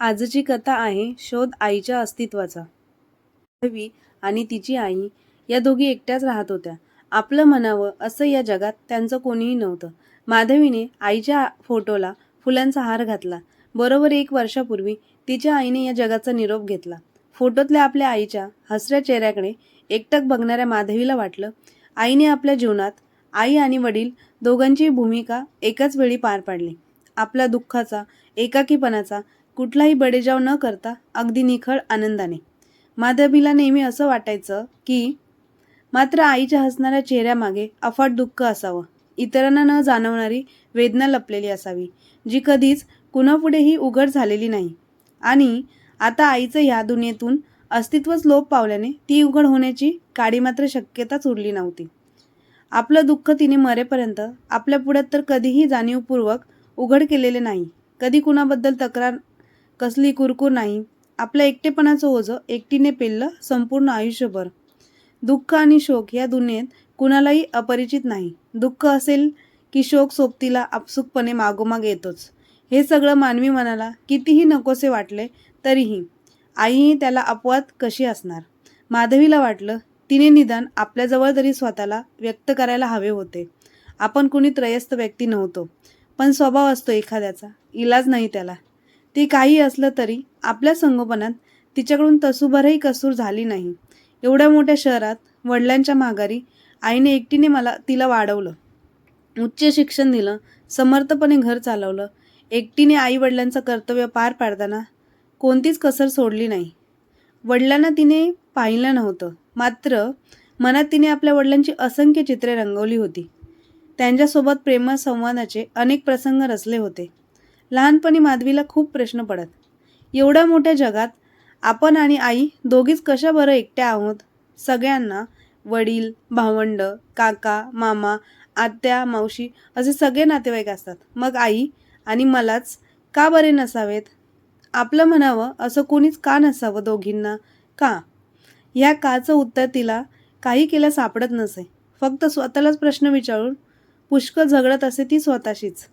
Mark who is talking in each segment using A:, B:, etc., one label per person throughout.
A: आजची कथा आहे शोध आईच्या अस्तित्वाचा. माधवी आणि तिची आई या दोघी एकट्याच राहत होत्या. आपलं म्हणावं असं या जगात त्यांचं कोणीही नव्हतं. माधवीने आईच्या फोटोला फुलांचा हार घातला. बरोबर एक वर्षापूर्वी तिच्या आईने या जगाचा निरोप घेतला. फोटोतल्या आपल्या आईच्या हसऱ्या चेहऱ्याकडे एकटक बघणाऱ्या माधवीला वाटलं आईने आपल्या जीवनात आई आणि वडील दोघांची भूमिका एकाच वेळी पार पाडली. आपल्या दुःखाचा एकाकीपणाचा कुठलाही बडेजाव न करता अगदी निखळ आनंदाने. माधवीला नेहमी असं वाटायचं की मात्र आईच्या हसणाऱ्या चेहऱ्यामागे अफाट दुःख असावं. इतरांना न जाणवणारी वेदना लपलेली असावी जी कधीच कुणापुढेही उघड झालेली नाही. आणि आता आईचं ह्या दुनियेतून अस्तित्वच लोप पावल्याने ती उघड होण्याची काडी मात्र शक्यताच उरली नव्हती. आपलं दुःख तिने मरेपर्यंत आपल्या पुढ्यात तर कधीही जाणीवपूर्वक उघड केलेले नाही. कधी कुणाबद्दल तक्रार कसली कुरकूर नाही. आपल्या एकटेपणाचं ओझं एकटीने पेललं संपूर्ण आयुष्यभर. दुःख आणि शोक या दुनियेत कुणालाही अपरिचित नाही. दुःख असेल की शोक सोबतीला आपसुकपणे मागोमाग येतोच. हे सगळं मानवी मनाला कितीही नकोसे वाटले तरीही आईही त्याला अपवाद कशी असणार? माधवीला वाटलं तिने निदान आपल्याजवळ तरी स्वतःला व्यक्त करायला हवे होते. आपण कुणी त्रयस्थ व्यक्ती नव्हतो. पण स्वभाव असतो एखाद्याचा. इलाज नाही त्याला. ती काही असलं तरी आपल्या संगोपनात तिच्याकडून तसूभरही कसूर झाली नाही. एवढ्या मोठ्या शहरात वडिलांच्या माघारी आईने एकटीने मला तिला वाढवलं. उच्च शिक्षण दिलं समर्थपणे घर चालवलं एकटीने आई वडिलांचं कर्तव्य पार पाडताना कोणतीच कसर सोडली नाही. वडिलांना तिने पाहिलं नव्हतं मात्र मनात तिने आपल्या वडिलांची असंख्य चित्रे रंगवली होती. त्यांच्यासोबत प्रेमसंवादाचे अनेक प्रसंग रचले होते. लहानपणी माधवीला खूप प्रश्न पडत. एवढ्या मोठ्या जगात आपण आणि आई दोघीच कशा बरं एकट्या आहोत? सगळ्यांना वडील भावंड काका मामा आत्या मावशी असे सगळे नातेवाईक असतात. मग आई आणि मलाच का बरे नसावेत? आपलं म्हणावं असं कोणीच का नसावं दोघींना? का? ह्या काचं उत्तर तिला काही केलं सापडत नसे. फक्त स्वतःलाच प्रश्न विचारून पुष्कळ झगडत असे ती स्वतःशीच.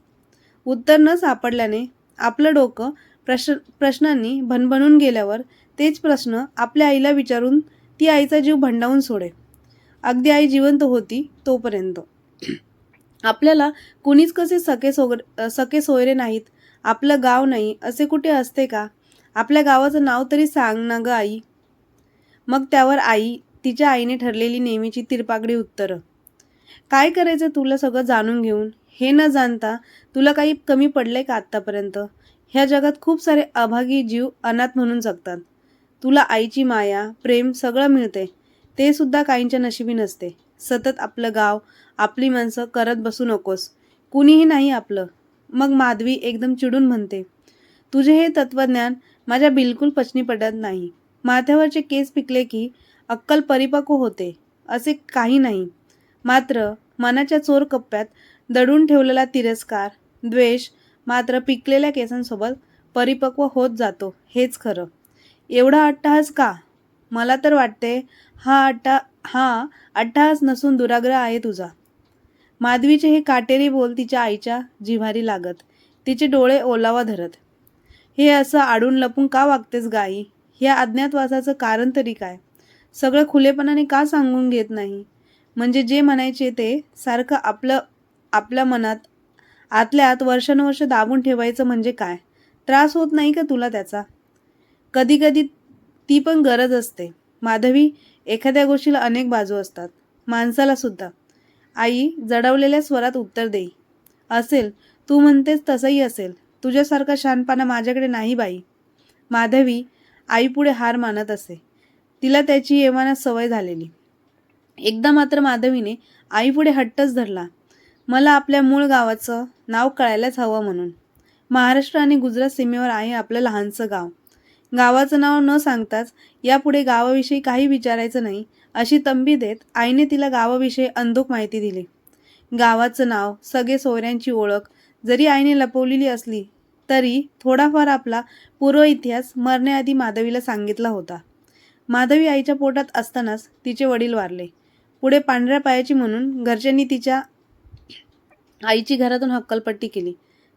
A: उत्तर न सापडल्याने आपलं डोकं प्रश्न प्रश्नांनी भनभनून गेल्यावर तेच प्रश्न आपल्या आईला विचारून ती आईचा जीव भंडावून सोडे अगदी आई जिवंत होती तोपर्यंत. आपल्याला कुणीच कसे सके सोगर सके सोयरे नाहीत आपलं गाव नाही असे कुठे असते का? आपल्या गावाचं नाव तरी सांग ना ग आई. मग त्यावर आई तिच्या आईने ठरलेली नेहमीची तिरपागडी उत्तरं. काय करायचं तुला सगळं जाणून घेऊन? हे न जाणता तुला काही कमी पडलंय का आत्तापर्यंत? ह्या जगात खूप सारे अभागी जीव अनाथ म्हणून जगतात. तुला आईची माया प्रेम सगळं मिळते. ते सुद्धा काहींच्या नशिबी नसते. सतत आपलं गाव आपली माणसं करत बसू नकोस. कुणीही नाही आपलं. मग माधवी एकदम चिडून म्हणते तुझे हे तत्वज्ञान माझ्या बिलकुल पचनी पडत नाही. माथ्यावरचे केस पिकले की अक्कल परिपक्व होते असे काही नाही. मात्र मनाच्या चोर कप्प्यात दडून ठेवलेला तिरस्कार द्वेष मात्र पिकलेल्या केसांसोबत परिपक्व होत जातो हेच खरं. एवढा अट्टहास का? मला तर वाटते हा अट्टा हा अट्टहास नसून दुराग्रह आहे तुझा. माधवीचे हे काटेरी बोल तिच्या आईच्या जिव्हारी लागत तिचे डोळे ओलावा धरत. हे असं आडून लपून का वागतेस गाई? ह्या अज्ञातवासाचं कारण तरी काय? सगळं खुलेपणाने का सांगून घेत नाही? म्हणजे जे म्हणायचे ते सारखं आपलं आपल्या मनात आतल्या आत वर्षानुवर्ष दाबून ठेवायचं म्हणजे काय? त्रास होत नाही का तुला त्याचा? कधी कधी ती पण गरज असते. माधवी एखाद्या गोष्टीला अनेक बाजू असतात. माणसाला सुद्धा. आई जडवलेल्या स्वरात उत्तर देई असेल तू म्हणतेस तसंही असेल. तुझ्यासारखा शानपणा माझ्याकडे नाही बाई. माधवी आईपुढे हार मानत असे. तिला त्याची येमाना सवय झालेली. एकदा मात्र माधवीने आईपुढे हट्टच धरला. मला आपल्या मूळ गावाचं नाव कळायलाच हवं म्हणून. महाराष्ट्र आणि गुजरात सीमेवर आहे आपलं लहानसं गाव. गावाचं नाव न सांगताच यापुढे गावाविषयी काही विचारायचं नाही अशी तंबी देत आईने तिला गावाविषयी अंधुक माहिती दिली. गावाचं नाव सगळे सोयऱ्यांची ओळख जरी आईने लपवलेली असली तरी थोडाफार आपला पूर्व इतिहास मरण्याआधी माधवीला सांगितला होता. माधवी आईच्या पोटात असतानाच तिचे वडील वारले. पुढे पांढऱ्या पायाची म्हणून घरच्यांनी तिच्या आईची घरातून हक्कलपट्टी केली.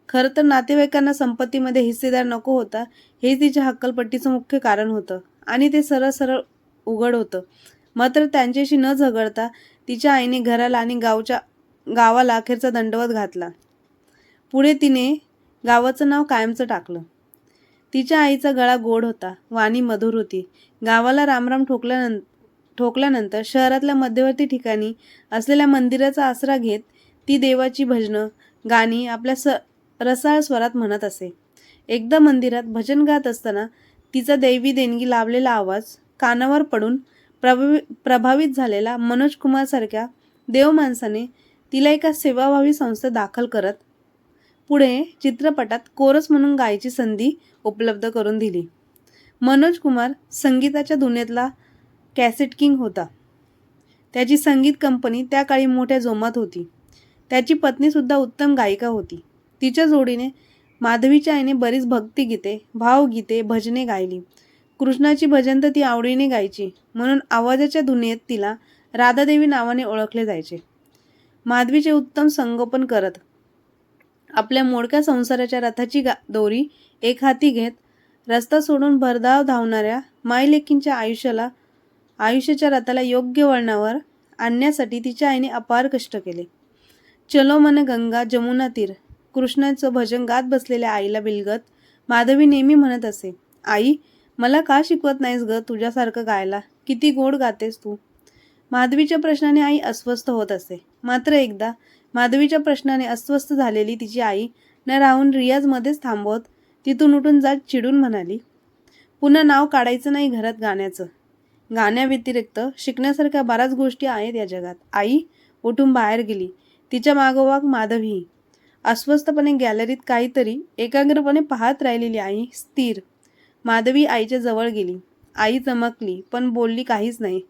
A: खरं तर नातेवाईकांना संपत्तीमध्ये हिस्सेदार नको होता हे तिच्या हक्कलपट्टीचं मुख्य कारण होतं. आणि ते सरळ सरळ उघड होतं. मात्र त्यांच्याशी न झगडता तिच्या आईने घराला आणि गावच्या गावाला अखेरचा दंडवत घातला. पुढे तिने गावाचं नाव कायमचं टाकलं. तिच्या आईचा गळा गोड होता वाणी मधुर होती. गावाला रामराम ठोकल्यानंतर ठोकल्यानंतर शहरातल्या मध्यवर्ती ठिकाणी असलेल्या मंदिराचा आसरा घेत ती देवाची भजनं गाणी आपल्या स रसाळ स्वरात म्हणत असे. एकदा मंदिरात भजन गात असताना तिचा दैवी देणगी लाभलेला आवाज कानावर पडून प्रभावी प्रभावित झालेला मनोज कुमारसारख्या देव माणसाने तिला एका सेवाभावी संस्थेत दाखल करत पुढे चित्रपटात कोरस म्हणून गायची संधी उपलब्ध करून दिली. मनोज कुमार संगीताच्या दुनियेतला कॅसेट किंग होता. त्याची संगीत कंपनी त्या काळी मोठ्या जोमात होती. त्याची पत्नीसुद्धा उत्तम गायिका होती. तिच्या जोडीने माधवीच्या आईने बरीच भक्तिगीते भावगीते भजने गायली. कृष्णाची भजन तर ती आवडीने गायची म्हणून आवाजाच्या दुनियेत तिला राधादेवी नावाने ओळखले जायचे. माधवीचे उत्तम संगोपन करत आपल्या मोडक्या संसाराच्या रथाची गा दोरी एक हाती घेत रस्ता सोडून भरधाव धावणाऱ्या मायलेकींच्या आयुष्याला आयुष्याच्या रथाला योग्य वळणावर आणण्यासाठी तिच्या आईने अपार कष्ट केले. चलो मन गंगा जमुना तीर. कृष्णाचं भजन गात बसलेल्या आईला बिलगत माधवी नेहमी म्हणत असे आई मला का शिकवत नाहीस ग तुझ्यासारखं गायला? किती गोड गातेस तू. माधवीच्या प्रश्नाने आई अस्वस्थ होत असे. मात्र एकदा माधवीच्या प्रश्नाने अस्वस्थ झालेली तिची आई न राहून रियाजमध्येच थांबवत तिथून उठून जात चिडून म्हणाली पुन्हा नाव काढायचं नाही घरात गाण्याचं. गाण्याव्यतिरिक्त शिकण्यासारख्या बऱ्याच गोष्टी आहेत या जगात. आई उठून बाहेर गेली. तिच्या मागोमाग माधवी. अस्वस्थपणे गॅलरीत काहीतरी एकाग्रपणे पाहत राहिलेली आई स्थिर. माधवी आईच्या जवळ गेली. आई चमकली पण बोलली काहीच नाही.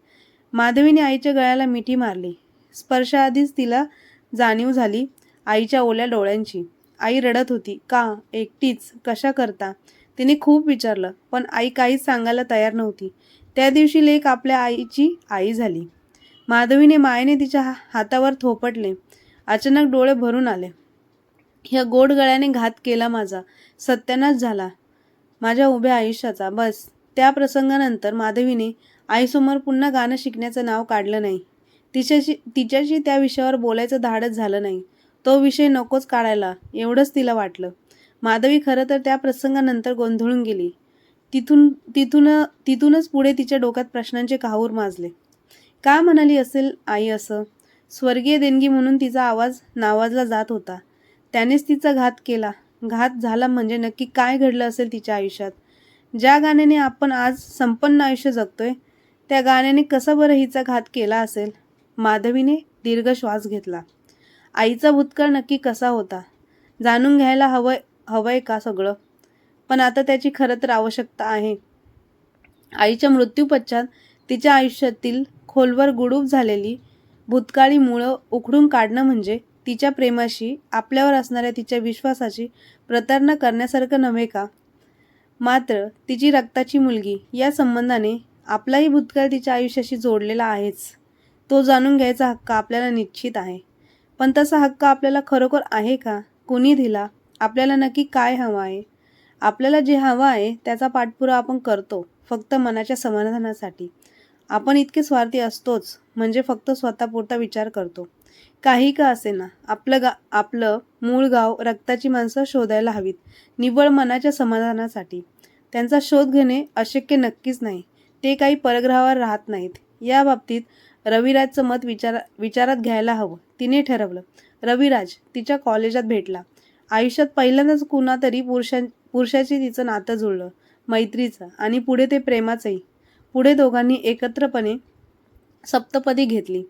A: माधवीने आईच्या गळ्याला मिठी मारली. स्पर्शाआधीच तिला जाणीव झाली आईच्या ओल्या डोळ्यांची. आई रडत होती का एकटीच कशा करता? तिने खूप विचारलं पण आई काहीच सांगायला तयार नव्हती. त्या दिवशी लेख आपल्या आईची आई झाली. माधवीने मायेने तिच्या हातावर थोपटले. अचानक डोळे भरून आले. ह्या गोड गळ्याने घात केला माझा. सत्यानाश झाला. माझ्या उभ्या आयुष्याचा. बस. त्या प्रसंगानंतर माधवीने आईसमोर पुन्हा गाणं शिकण्याचं नाव काढलं नाही. तिच्याशी तिच्याशी त्या विषयावर बोलायचं धाडच झालं नाही. तो विषय नकोच काढायला. एवढंच तिला वाटलं. माधवी खरं तर त्या प्रसंगानंतर गोंधळून गेली. तिथून तिथून तिथूनच पुढे तिच्या डोक्यात प्रश्नांचे काहूर माजले. का म्हणाली असेल आई असं? स्वर्गीय देणगी म्हणून तिचा आवाज नावाजला जात होता. त्यानेच तिचा घात केला. घात झाला म्हणजे नक्की काय घडलं असेल तिच्या आयुष्यात? ज्या गाण्याने आपण आज संपन्न आयुष्य जगतोय त्या गाण्याने कसा बरं हिचा घात केला असेल? माधवीने दीर्घ श्वास घेतला. आईचा भूतकाळ नक्की कसा होता? जाणून घ्यायला हवं हवंय का सगळं? पण आता त्याची खरं तर आवश्यकता आहे. आईच्या मृत्यूपश्चात तिच्या आयुष्यातील खोलवर गुडूप झालेली भूतकाळी मुळं उखडून काढणं म्हणजे तिच्या प्रेमाशी आपल्यावर असणाऱ्या तिच्या विश्वासाची प्रतारणा करण्यासारखं नव्हे का? मात्र तिची रक्ताची मुलगी या संबंधाने आपलाही भूतकाळ तिच्या आयुष्याशी जोडलेला आहेच. तो जाणून घ्यायचा हक्क आपल्याला निश्चित आहे. पण तसा हक्क आपल्याला खरोखर आहे का? कोणी दिला? आपल्याला नक्की काय हवं आहे? आपल्याला जे हवं आहे त्याचा पाठपुरावा आपण करतो फक्त मनाच्या समाधानासाठी. आपण इतके स्वार्थी असतोच म्हणजे फक्त स्वतःपुरता विचार करतो. काही का असे ना आपलं गा आपलं मूळ गाव रक्ताची माणसं शोधायला हवीत निव्वळ मनाच्या समाधानासाठी. त्यांचा शोध घेणे अशक्य नक्कीच नाही ते काही परग्रहावर राहत नाहीत. या बाबतीत रविराजचं मत विचार विचारात घ्यायला हवं तिने ठरवलं. रविराज तिच्या कॉलेजात भेटला. आयुष्यात पहिल्यांदाच कुणातरी पुरुषां पुरुषाची तिचं नातं जुळलं मैत्रीचं आणि पुढे ते प्रेमाचंही. पुढे दोघांनी एकत्रपणे सप्तपदी घेतली.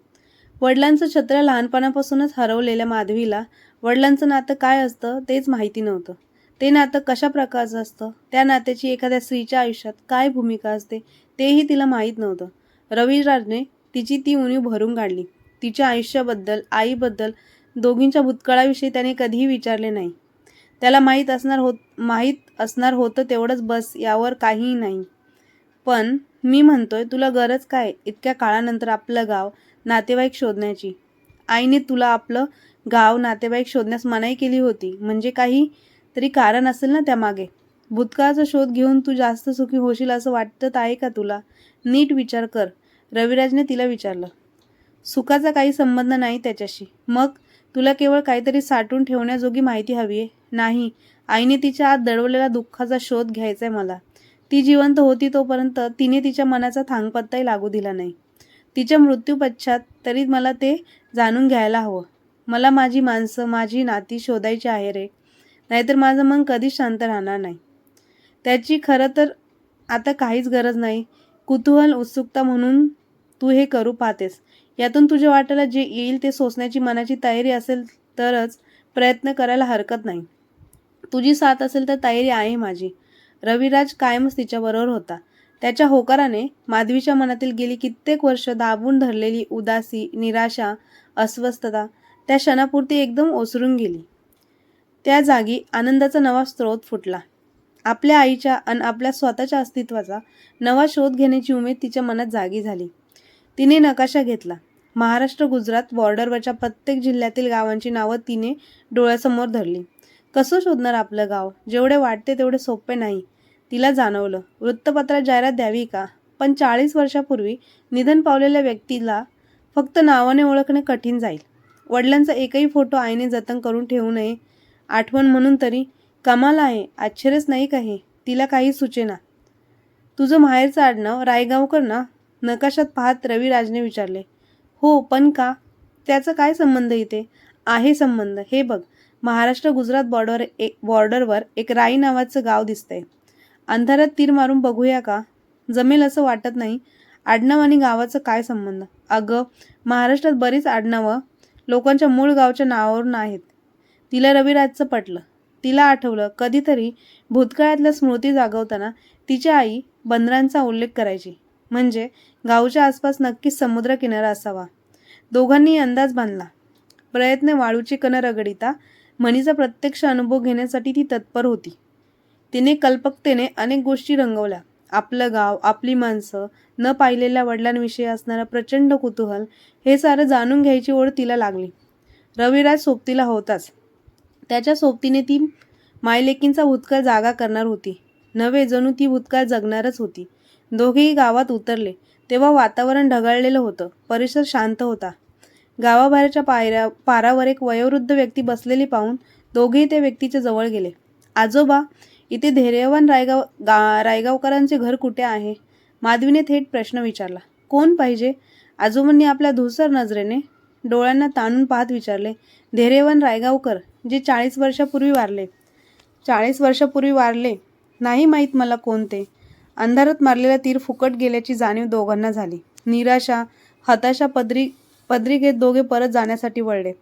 A: वडिलांचं छत्र लहानपणापासूनच हरवलेल्या माधवीला वडिलांचं नातं काय असतं तेच माहिती नव्हतं. ते नातं कशा प्रकारचं असतं त्या नात्याची एखाद्या स्त्रीच्या आयुष्यात काय भूमिका असते तेही तिला माहीत नव्हतं. रविराजने तिची ती उणीव भरून काढली. तिच्या आयुष्याबद्दल आईबद्दल दोघींच्या भूतकाळाविषयी त्याने कधीही विचारले नाही. त्याला माहीत असणार होत माहीत असणार होतं तेवढंच बस यावर काहीही नाही. पण मी म्हणतोय तुला गरज काय? इतक्या काळानंतर आपलं गाव नातेवाईक शोधण्याची. आईने तुला आपलं गाव नातेवाईक शोधण्यास मनाई केली होती. म्हणजे काही तरी कारण असेल ना त्यामागे. भूतकाळाचा शोध घेऊन तू जास्त सुखी होशील असं वाटत आहे का तुला? नीट विचार कर. रविराजने तिला विचारलं. सुखाचा काही संबंध नाही त्याच्याशी. मग तुला केवळ काहीतरी साठवून ठेवण्याजोगी माहिती हवी आहे? नाही. आईने तिच्या आत दडवलेला दुःखाचा शोध घ्यायचा आहे मला. ती जिवंत होती तोपर्यंत तिने तिच्या मनाचा थांगपत्ताही लागू दिला नाही. तिच्या मृत्यूपश्चात तरी मला ते जाणून घ्यायला हवं. मला माझी माणसं माझी नाती शोधायची आहे रे. नाहीतर माझं मन कधीच शांत राहणार नाही. त्याची खरं तर आता काहीच गरज नाही. कुतूहल उत्सुकता म्हणून तू हे करू पाहतेस. यातून तुझ्या वाट्याला जे येईल ते सोसण्याची मनाची तयारी असेल तरच प्रयत्न करायला हरकत नाही. तुझी साथ असेल तर तयारी आहे माझी. रविराज कायमच तिच्याबरोबर होता. त्याच्या होकाराने माधवीच्या मनातील गेली कित्येक वर्ष दाबून धरलेली उदासी निराशा अस्वस्थता त्या क्षणापुरती एकदम ओसरून गेली. त्या जागी आनंदाचा नवा स्रोत फुटला. आपल्या आईच्या आणि आपल्या स्वतःच्या अस्तित्वाचा नवा शोध घेण्याची उमेद तिच्या मनात जागी झाली. तिने नकाशा घेतला. महाराष्ट्र गुजरात बॉर्डरवरच्या प्रत्येक जिल्ह्यातील गावांची नावं तिने डोळ्यासमोर धरली. कसं शोधणार आपलं गाव? जेवढे वाटते तेवढे सोपे नाही. तिला जाणवलं. वृत्तपत्रात जाहिरात द्यावी का? पण चाळीस वर्षापूर्वी निधन पावलेल्या व्यक्तीला फक्त नावाने ओळखणे कठीण जाईल. वडिलांचा एकही फोटो आईने जतन करून ठेवू नये आठवण म्हणून तरी कमाल आहे आश्चर्यच नाही का हे? तिला काही सुचेना तुझं माहेरचं आडनाव रायगावकर ना? नकाशात पाहत रविराजने विचारले. हो पण का? त्याचा काय संबंध इथे? आहे संबंध. हे बघ महाराष्ट्र गुजरात बॉर्डर एक बॉर्डरवर एक राई नावाचं गाव दिसतंय. अंधारात तीर मारून बघूया का? जमेल असं वाटत नाही. आडनाव आणि गावाचं काय संबंध? अगं महाराष्ट्रात बरीच आडनावं लोकांच्या मूळ गावच्या नावावरून आहेत तिला रविराजचं पटलं. तिला आठवलं कधीतरी भूतकाळातल्या स्मृती जागवताना तिची आई बंदरांचा उल्लेख करायची. म्हणजे गावच्या आसपास नक्कीच समुद्रकिनारा असावा. दोघांनी अंदाज बांधला. प्रयत्न वाळूची कण रगडिता म्हणीचा प्रत्यक्ष अनुभव घेण्यासाठी ती तत्पर होती. तिने कल्पकतेने अनेक गोष्टी रंगवल्या. आपलं गाव आपली माणसं न पाहिलेल्या वडिलांविषयी असणारं प्रचंड कुतूहल हे सारं जाणून घ्यायची ओढ तिला लागली. रविराज सोबतीला होताच. त्याच्या सोबतीने ती मायलेकींचा भूतकाळ जागा करणार होती. नवे जणू ती भूतकाळ जगणारच होती. दोघेही गावात उतरले. तेव्हा वातावरण ढगाळलेलं होतं. परिसर शांत होता. गावाबाहेरच्या पायऱ्या पारावर एक वयोवृद्ध व्यक्ती बसलेली पाहून दोघेही त्या व्यक्तीच्या जवळ गेले. आजोबा इथे धैर्यवान रायगाव गा रायगावकरांचे घर कुठे आहे? माधवीने थेट प्रश्न विचारला. कोण पाहिजे? आजोबांनी आपल्या धुसर नजरेने डोळ्यांना ताणून पाहत विचारले धैर्यवान रायगावकर जे चाळीस वर्षापूर्वी वारले. चाळीस वर्षापूर्वी वारले? नाही माहीत मला कोणते. अंधारात मारलेला तीर फुकट गेल्याची जाणीव दोघांना झाली. निराशा हताशा पदरी पदरी घेत दोघे परत जाण्यासाठी वळले.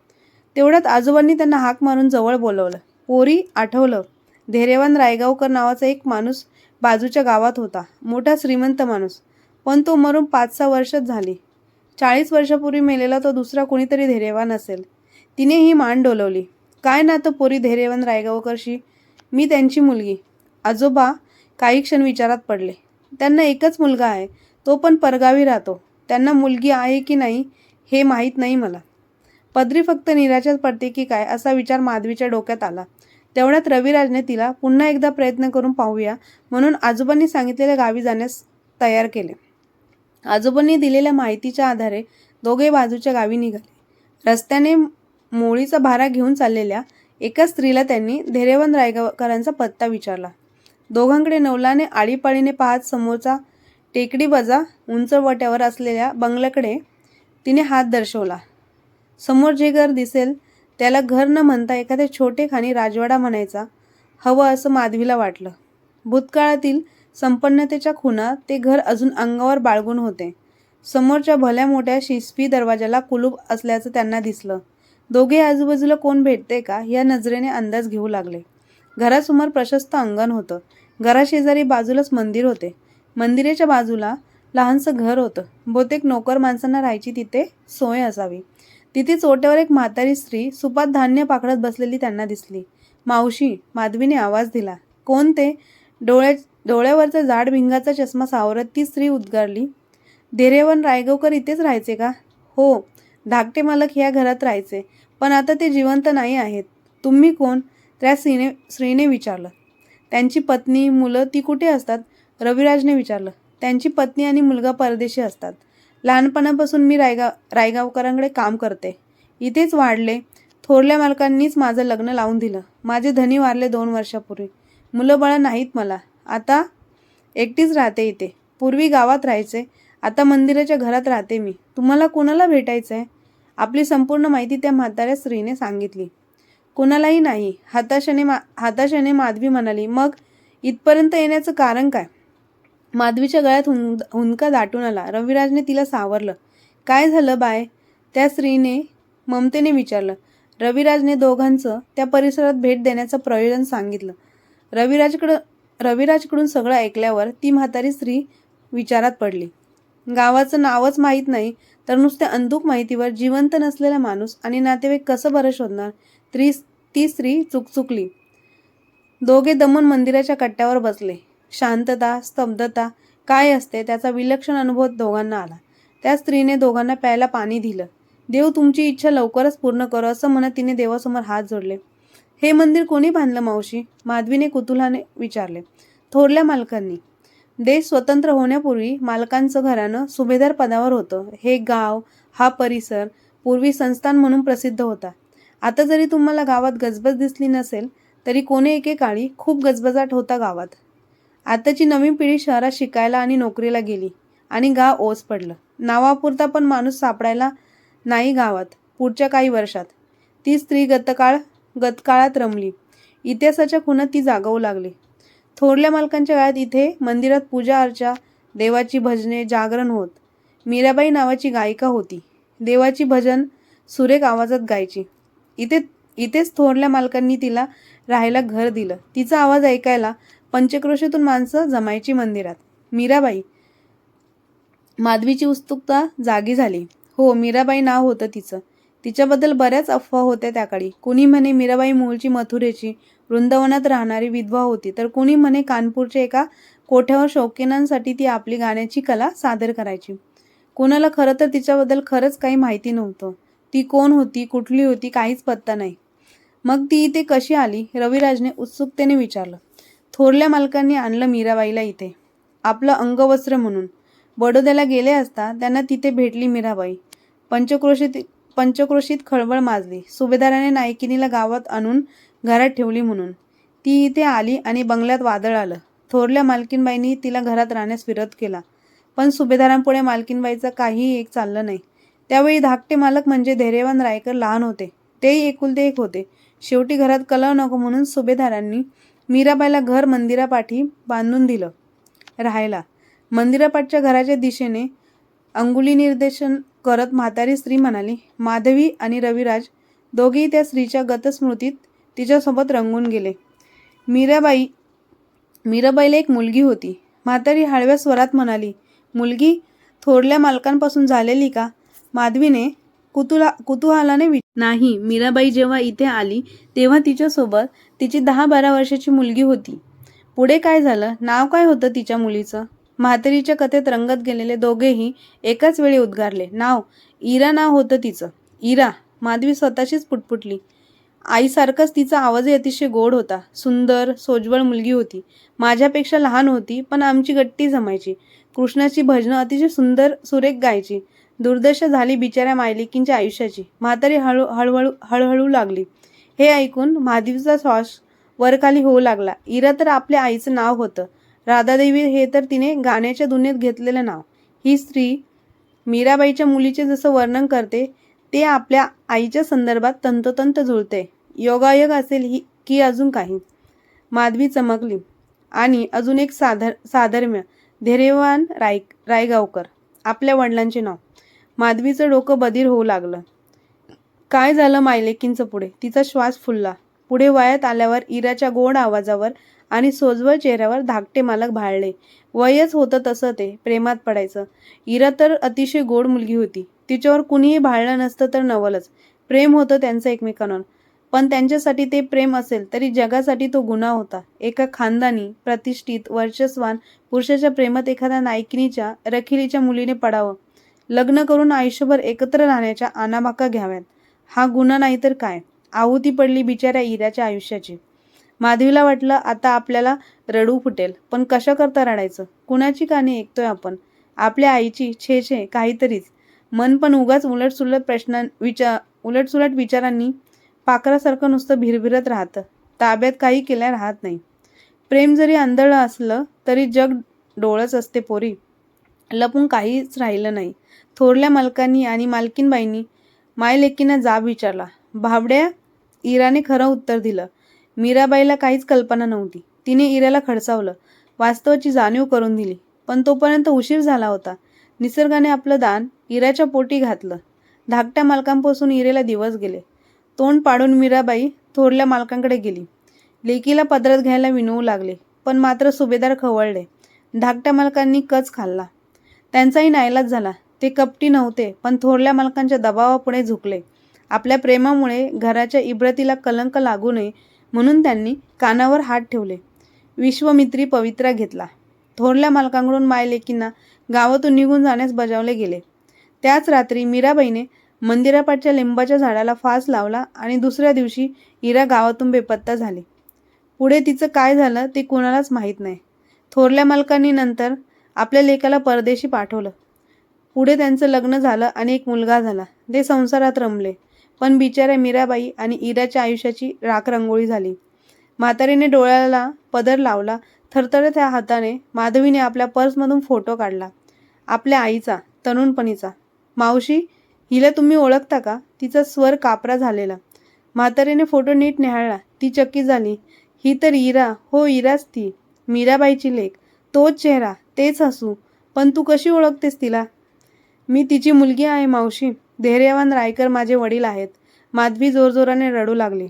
A: तेवढ्यात आजोबांनी त्यांना हाक मारून जवळ बोलवलं. पोरी आठवलं. धैर्यवान रायगावकर नावाचा एक माणूस बाजूच्या गावात होता. मोठा श्रीमंत माणूस. पण तो मरून पाच सहा वर्षच झाली. चाळीस वर्षापूर्वी मेलेला तो दुसरा कोणीतरी धैर्यवान असेल. तिने ही मान डोलवली. काय ना तो पोरी धैर्यवान रायगावकरशी? मी त्यांची मुलगी. आजोबा काही क्षण विचारात पडले. त्यांना एकच मुलगा आहे. तो पण परगावी राहतो. त्यांना मुलगी आहे की नाही हे माहीत नाही मला. पदरी फक्त निराशाच पडते की काय? असा विचार माधवीच्या डोक्यात आला. तेवढ्यात रविराजने तिला पुन्हा एकदा प्रयत्न करून पाहूया म्हणून आजोबांनी सांगितलेल्या गावी जाण्यास तयार केले. आजोबांनी दिलेल्या माहितीच्या आधारे दोघे बाजूच्या गावी निघाले. रस्त्याने मोळीचा भारा घेऊन चाललेल्या एका स्त्रीला त्यांनी धैर्यवन रायगावकरांचा पत्ता विचारला. दोघांकडे नवलाने आळीपाळीने पाहत समोरचा टेकडी बजा उंचवट्यावर असलेल्या बंगल्याकडे तिने हात दर्शवला. समोर जे घर दिसेल त्याला घर न म्हणता एखाद्या छोटेखानी राजवाडा म्हणायचा हवं असं माधवीला वाटलं. भूतकाळातील संपन्नतेच्या खुणा ते घर अजून अंगावर बाळगून होते. समोरच्या भल्या मोठ्या शिस्पी दरवाजाला कुलूप असल्याचं त्यांना दिसलं. दोघे आजूबाजूला कोण भेटते का या नजरेने अंदाज घेऊ लागले. घरासमोर प्रशस्त अंगण होतं. घराशेजारी बाजूलाच मंदिर होते. मंदिराच्या बाजूला लहानसं घर होतं. बहुतेक नोकर माणसांना राहायची तिथे सोय असावी. तिथे चोट्यावर एक म्हातारी स्त्री सुपात धान्य पाकडत बसलेली त्यांना दिसली. मावशी माधवीने आवाज दिला. कोण ते? डोळ्या डोळ्यावरचा जाड भिंगाचा चष्मा सावरत ती स्त्री उद्गारली. धीरेवन रायगावकर इथेच राहायचे का? हो धाकटे मालक ह्या घरात राहायचे पण आता ते जिवंत नाही आहेत. तुम्ही कोण? त्या स्त्रीने स्त्रीने विचारलं. त्यांची पत्नी मुलं ती कुठे असतात? रविराजने विचारलं. त्यांची पत्नी आणि मुलगा परदेशी असतात. लहानपणापासून मी रायगाव रायगावकरांकडे काम करते. इथेच वाढले थोरल्या मालकांनीच माझं लग्न लावून दिलं. माझे धनी वारले दोन वर्षापूर्वी. मुलं बाळं नाहीत मला. आता एकटीच राहते इथे. पूर्वी गावात राहायचे आता मंदिराच्या घरात राहते मी. तुम्हाला कोणाला भेटायचं आहे आपली संपूर्ण माहिती त्या म्हाताऱ्या स्त्रीने सांगितली. कोणालाही नाही. हताशाने मा हताशाने माधवी म्हणाली मग इथपर्यंत येण्याचं कारण काय? माधवीच्या गळ्यात हुं हुंदका दाटून आला. रविराजने तिला सावरलं. काय झालं बाय? त्या स्त्रीने ममतेने विचारलं. रविराजने दोघांचं त्या परिसरात भेट देण्याचं प्रयोजन सांगितलं. रविराजकडं रविराजकडून सगळं ऐकल्यावर ती म्हातारी स्त्री विचारात पडली. गावाचं नावच माहीत नाही तर नुसत्या अंधूक माहितीवर जिवंत नसलेला माणूस आणि नातेवाईक कसं बरं शोधणार? त्री ती स्त्री चुकचुकली. दोघे दमन मंदिराच्या कट्ट्यावर बसले. शांतता स्तब्धता काय असते त्याचा विलक्षण अनुभव दोघांना आला. त्या स्त्रीने दोघांना प्यायला पाणी दिलं. देव तुमची इच्छा लवकरच पूर्ण करो असं म्हणत तिने देवासमोर हात जोडले. हे मंदिर कोणी बांधलं मावशी? माधवीने कुतुलाने विचारले. थोरल्या मालकांनी. देश स्वतंत्र होण्यापूर्वी मालकांचं घराणं सुभेदार पदावर होतं. हे गाव हा परिसर पूर्वी संस्थान म्हणून प्रसिद्ध होता. आता जरी तुम्हाला गावात गजबज दिसली नसेल तरी कोणी एकेकाळी खूप गजबजाट होता गावात. आताची नवीन पिढी शहरात शिकायला आणि नोकरीला गेली आणि गाव ओस पडलं. नावापुरता पण माणूस सापडायला नाही गावात पुढच्या काही वर्षात. ती स्त्री गतकाळ गतकाळात रमली. इतिहासाच्या खुणात ती जागवू लागली. थोरल्या मालकांच्या काळात इथे मंदिरात पूजा अर्चा देवाची भजने जागरण होत. मीराबाई नावाची गायिका होती. देवाची भजन सुरेख आवाजात गायची. इथे इथेच थोरल्या मालकांनी तिला राहायला घर दिलं. तिचा आवाज ऐकायला पंचक्रोशीतून माणसं जमायची मंदिरात. मीराबाई. माधवीची उत्सुकता जागी झाली. हो मीराबाई नाव होतं तिचं. तिच्याबद्दल बऱ्याच अफवा होत्या त्याकडे कुणी म्हणे मीराबाई मूळची मथुरेची वृंदावनात राहणारी विधवा होती तर कुणी म्हणे कानपूरच्या एका कोठ्यावर शौकीनांसाठी ती आपली गाण्याची कला सादर करायची. कोणाला खरं तर तिच्याबद्दल खरंच काही माहिती नव्हतं. ती कोण होती कुठली होती काहीच पत्ता नाही. मग ती इथे कशी आली? रविराजने उत्सुकतेने विचारलं. थोरल्या मालकांनी आणलं मीराबाईला इथे. आपलं अंगवस्त्र म्हणून. बडोद्याला गेले असता त्यांना तिथे भेटली मीराबाई. पंचक्रोशीत पंचक्रोशीत खळबळ माजली. सुभेदाराने नायकिनीला गावात आणून घरात ठेवली म्हणून. ती इथे आली आणि बंगल्यात वादळ आलं. थोरल्या मालकीनबाईंनी तिला घरात राहण्यास विरोध केला. पण सुभेदारांपुढे मालकीनबाईचं काहीही एक चाललं नाही. त्यावेळी धाकटे मालक म्हणजे धैर्यवान रायकर लहान होते. तेही एकुलते एक होते. शेवटी घरात कलह नको म्हणून सुभेदारांनी मीराबाईला घर मंदिरापाठी बांधून दिलं. राहायला. मंदिरापाठच्या घराच्या दिशेने अंगुली निर्देशन करत म्हातारी स्त्री म्हणाली माधवी आणि रविराज दोघेही त्या स्त्रीच्या गतस्मृतीत तिच्यासोबत रंगून गेले. मीराबाई मीराबाईला एक मुलगी होती. म्हातारी हळव्या स्वरात म्हणाली मुलगी थोरल्या मालकांपासून झालेली का? माधवीने कुतुला कुतूहलाने वि नाही मीराबाई जेव्हा इथे आली तेव्हा तिच्यासोबत तिची दहा बारा वर्षाची मुलगी होती. पुढे काय झालं? नाव काय होतं तिच्या मुलीचं? म्हातारीच्या कथेत रंगत गेलेले दोघेही एकाच वेळी उद्गारले. नाव? इरा नाव होतं तिचं. इरा माधवी स्वतःशीच पुटपुटली. आईसारखाच तिचा आवाजही अतिशय गोड होता. सुंदर सोज्वळ मुलगी होती. माझ्यापेक्षा लहान होती पण आमची गट्टी जमायची. कृष्णाची भजनं अतिशय सुंदर सुरेख गायची. दुर्दशा झाली बिचाऱ्या मायलिकींच्या आयुष्याची. म्हातारी हळू हळूहळू हळूहळू लागली. हे ऐकून महादेवीचा श्वास वरखाली होऊ लागला. इरा तर आपल्या आईचं नाव होतं. राधादेवी हे तर तिने गाण्याच्या दुनियेत घेतलेलं नाव. ही स्त्री मीराबाईच्या मुलीचे जसं वर्णन करते ते आपल्या आईच्या संदर्भात तंतोतंत जुळते. योगायोग असेल ही की अजून काही? माधवी चमकली. आणि अजून एक साधर साधर्म्य. धैर्यवान राय रायगावकर. आपल्या वडिलांचे नाव. माधवीचं डोकं बधीर होऊ लागलं. काय झालं मायलेकींचं पुढे? तिचा श्वास फुलला. पुढे वयात आल्यावर इराच्या गोड आवाजावर आणि सोजवळ चेहऱ्यावर धाकटे मालक भाळले. वयच होतं तसं ते प्रेमात पडायचं. इरा तर अतिशय गोड मुलगी होती. तिच्यावर कुणीही भाळलं नसतं तर नवलच. प्रेम होतं त्यांचं एकमेकांवर. पण त्यांच्यासाठी ते प्रेम असेल तरी जगासाठी तो गुन्हा होता. एका खानदानी प्रतिष्ठित वर्चस्वान पुरुषाच्या प्रेमात एखाद्या नायकिनीच्या रखिलीच्या मुलीने पडावं. लग्न करून आयुष्यभर एकत्र राहण्याच्या आनाबाका घ्याव्यात. हा गुन्हा नाही तर काय? आहुती पडली बिचाऱ्या हिऱ्याच्या आयुष्याची. माधवीला वाटलं आता आपल्याला रडू फुटेल. पण कशा करता रडायचं? कुणाची काने ऐकतोय आपण? आपल्या आईची छे छे काहीतरीच. मन पण उगाच उलटसुलट प्रश्नां विचार उलटसुलट विचारांनी पाखरासारखं नुसतं भिरभिरत राहतं. ताब्यात काही केल्या राहत नाही. प्रेम जरी आंधळं असलं तरी जग डोळच असते पोरी. लपून काहीच राहिलं नाही. थोरल्या मालकांनी आणि मालकीनबाईंनी मायलेकींना जाब विचारला. भाबड्या इराने खरं उत्तर दिलं. मीराबाईला काहीच कल्पना नव्हती. तिने इराला खडसावलं. वास्तवाची जाणीव करून दिली. पण तोपर्यंत उशीर झाला होता. निसर्गाने आपलं दान इराच्या पोटी घातलं. धाकट्या मालकांपासून इरेला दिवस गेले. तोंड पाडून मीराबाई थोरल्या मालकांकडे गेली. लेकीला पदरात घ्यायला विनवू लागले. पण मात्र सुभेदार खवळले. धाकट्या मालकांनी कच खाल्ला. त्यांचाही नाईलाज झाला. ते कपटी नव्हते पण थोरल्या मालकांच्या दबावापुढे झुकले. आपल्या प्रेमामुळे घराच्या इब्रतीला कलंक लागू नये म्हणून त्यांनी कानावर हात ठेवले. विश्वमित्री पवित्रा घेतला. थोरल्या मालकांकडून मायलेकींना गावातून निघून जाण्यास बजावले गेले. त्याच रात्री मीराबाईने मंदिरापाठच्या लिंबाच्या झाडाला फास लावला आणि दुसऱ्या दिवशी इरा गावातून बेपत्ता झाली. पुढे तिचं काय झालं ते कोणालाच माहीत नाही. थोरल्या मालकांनी नंतर आपल्या लेकाला परदेशी पाठवलं. पुढे त्यांचं लग्न झालं आणि एक मुलगा झाला. ते संसारात रमले. पण बिचाऱ्या मीराबाई आणि इराच्या आयुष्याची राख रंगोळी झाली. म्हातारीने डोळ्याला पदर लावला. थरथरत्या हाताने माधवीने आपल्या पर्समधून फोटो काढला. आपल्या आईचा तरुणपणीचा. मावशी हिला तुम्ही ओळखता का? तिचा स्वर कापरा झालेला. म्हातारीने फोटो नीट न्याहाळला ती चक्की झाली. ही तर इरा हो इराच ती. मीराबाईची लेख. तोच चेहरा. तेच हसू. पण तू कशी ओळखतेस तिला? मी तिची मुलगी आहे मावशी. धैर्यवान रायकर माझे वडील आहेत. माधवी जोरजोराने रडू लागली.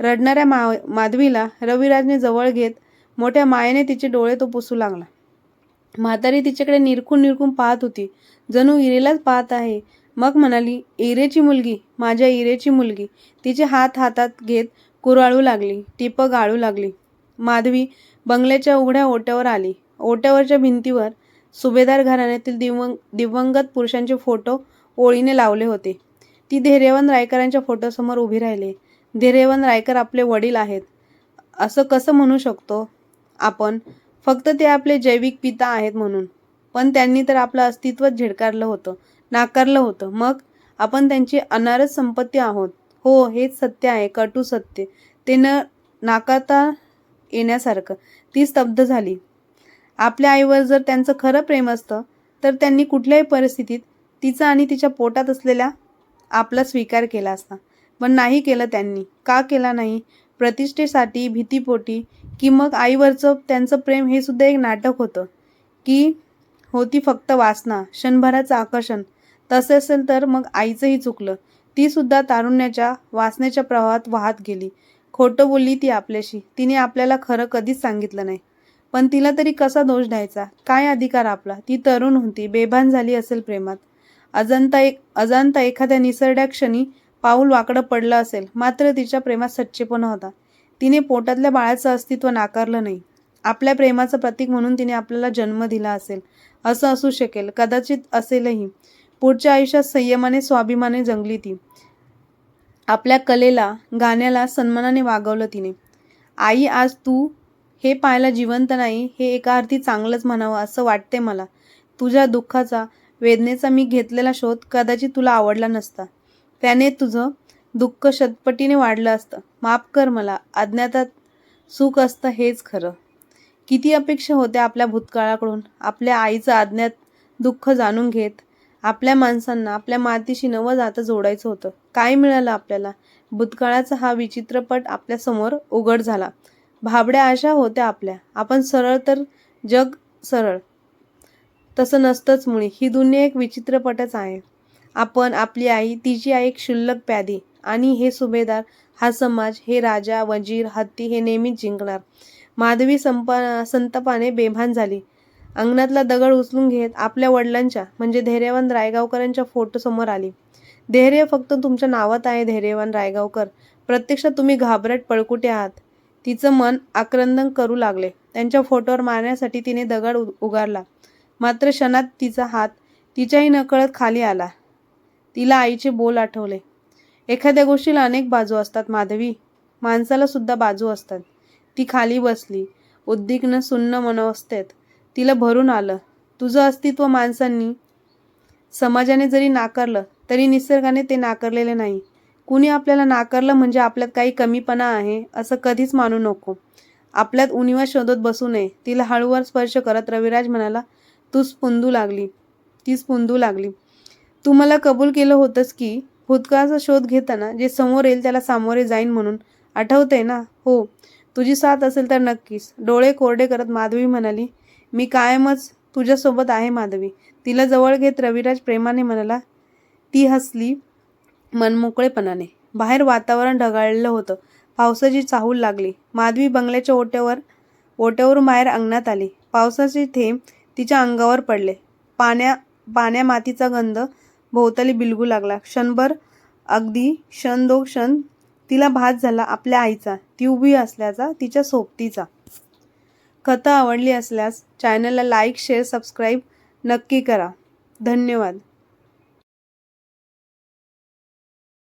A: रडणाऱ्या मा माधवीला रविराजने जवळ घेत मोठ्या मायेने तिचे डोळे तो पुसू लागला. म्हातारी तिच्याकडे निरखून निरखून पाहत होती. जणू इरेलाच पाहत आहे. मग म्हणाली इरेची मुलगी माझ्या इरेची मुलगी. तिचे हात हातात घेत कुराळू लागली टिपं गाळू लागली. माधवी बंगल्याच्या उघड्या ओट्यावर आली. ओट्यावरच्या भिंतीवर सुभेदार घराण्यातील दिवंग दिवंगत पुरुषांचे फोटो ओळीने लावले होते. ती धैर्यवान रायकरांच्या फोटोसमोर उभी राहिली. धैर्यवान रायकर आपले वडील आहेत. असं कसं म्हणू शकतो आपण? फक्त ते आपले जैविक पिता आहेत म्हणून. पण त्यांनी तर आपलं अस्तित्वच झिडकारलं होतं नाकारलं होतं. मग आपण त्यांची अनारस संपत्ती आहोत. हो हेच सत्य आहे कटू सत्य. ते न नाकारता येण्यासारखं. ती स्तब्ध झाली. आपल्या आईवर जर त्यांचं खरं प्रेम असतं तर त्यांनी कुठल्याही परिस्थितीत तिचा आणि तिच्या पोटात असलेल्या आपला स्वीकार केला असता. पण नाही केलं त्यांनी. का केला नाही? प्रतिष्ठेसाठी भीतीपोटी की मग आईवरचं त्यांचं प्रेम हे सुद्धा एक नाटक होतं. की होती फक्त वासना क्षणभराचं आकर्षण. तसे असेल तर मग आईचंही चुकलं. ती सुद्धा तारुण्याच्या वासनेच्या प्रवाहात वाहत गेली. खोटं बोलली ती आपल्याशी. तिने आपल्याला खरं कधीच सांगितलं नाही. पण तिला तरी कसा दोष द्यायचा? काय अधिकार आपला? ती तरुण होती बेभान झाली असेल प्रेमात. अजंता एक अजांता एखाद्या निसरड्या क्षणी पाऊल वाकडं पडलं असेल मात्र तिच्या प्रेमात सच्चेपणा होता. तिने पोटातल्या बाळाचं अस्तित्व नाकारलं नाही. आपल्या प्रेमाचं प्रतीक म्हणून तिने आपल्याला जन्म दिला असेल असं असू शकेल कदाचित असेलही. पुढच्या आयुष्यात संयमाने स्वाभिमाने जंगली ती. आपल्या कलेला गाण्याला सन्मानाने वागवलं तिने. आई आज तू हे पाहायला जिवंत नाही हे एका अर्थी चांगलंच म्हणावं असं वाटते मला. तुझ्या दुःखाचा वेदनेचा मी घेतलेला शोध कदाचित तुला आवडला नसता. त्याने तुझं दुःख शतपटीने वाढलं असतं. माफ कर मला अज्ञातात सुख असतं हेच खरं. किती अपेक्षा होत्या आपल्या भूतकाळाकडून. आपल्या आईचं अज्ञात दुःख जाणून घेत आपल्या माणसांना आपल्या मातीशी नवं जातं जोडायचं होतं. काय मिळालं आपल्याला? भूतकाळाचा हा विचित्रपट आपल्यासमोर उघड झाला. भाबड्या अशा होत्या आपल्या. आपण सरळ तर जग सरळ. तसं नसतंच मुळी. ही दुनिया एक विचित्रपटच आहे. आपण आपली आई तिची आई एक क्षुल्लक प्यादी. आणि हे सुभेदार हा समाज हे राजा वजीर हत्ती हे नेहमीच जिंकणार. माधवी संपा संतापाने बेभान झाली. अंगणातला दगड उचलून घेत आपल्या वडिलांच्या म्हणजे धैर्यवान रायगावकरांच्या फोटोसमोर आली. धैर्य फक्त तुमच्या नावात आहे धैर्यवान रायगावकर. प्रत्यक्षात तुम्ही घाबरट पळकुटे आहात. तिचं मन आक्रंदन करू लागले. त्यांच्या फोटोवर मारण्यासाठी तिने दगड उ- उगारला. मात्र क्षणात तिचा हात तिच्याही नकळत खाली आला. तिला आईचे बोल आठवले. एखाद्या गोष्टीला अनेक बाजू असतात माधवी. माणसाला सुद्धा बाजू असतात. ती खाली बसली. उद्विग्न सुन्न मनोवस्थेत तिला भरून आलं. तुझं अस्तित्व माणसांनी समाजाने जरी नाकारलं तरी निसर्गाने ते नाकारलेले नाही. कुणी आपल्याला नाकारलं म्हणजे आपल्यात काही कमीपणा आहे असं कधीच मानू नको. आपल्यात उणीवा शोधत बसू नये. तिला हळूवार स्पर्श करत रविराज म्हणाला तू स्पुंदू लागली. ती स्पुंदू लागली. तू मला कबूल केलं होतंस की भूतकाळाचा शोध घेताना जे समोर येईल त्याला सामोरे जाईन म्हणून. आठवते ना? हो. तुझी साथ असेल तर नक्कीच. डोळे कोरडे करत माधवी म्हणाली मी कायमच तुझ्यासोबत आहे माधवी. तिला जवळ घेत रविराज प्रेमाने म्हणाला ती हसली मनमोकळेपणाने. बाहेर वातावरण ढगाळलेलं होतं. पावसाची चाहूल लागली. माधवी बंगल्याच्या ओट्यावर ओट्यावरून बाहेर अंगणात आली. पावसाचे थेंब तिच्या अंगावर पडले. पाण्या पाण्या मातीचा गंध भोवताली बिलगू लागला. क्षणभर अगदी क्षण दो क्षण तिला भात झाला आपल्या आईचा. ती उभी असल्याचा तिच्या सोबतीचा. कथा आवडली असल्यास चॅनलला लाईक शेअर सबस्क्राईब नक्की करा. धन्यवाद.